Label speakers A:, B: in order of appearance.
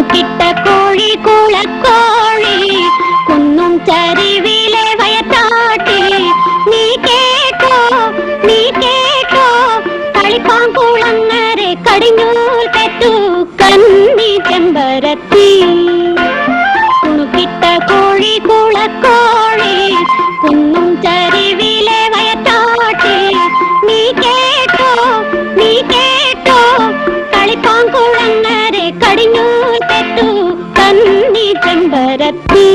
A: കുണുക്കിട്ട കോഴി കുളക്കോഴി കുന്നും ചരിവിലെ വയത്താട്ടി. നീ കേട്ടോ നീ കേട്ടോ കളിപ്പാൻ കുളങ്ങരെ കടിഞ്ഞൂൽ പെറ്റു കണ്ണി ചെമ്പരത്തി. കുണുക്കിട്ട കോഴി കുളക്കോഴി കുന്നും ചരിവിലെ വയത്താട്ടി. നീ കേട്ടോ നീ കേട്ടോ കളിപ്പാൻ കുളങ്ങരെ കടിഞ്ഞൂൽ ரத்தி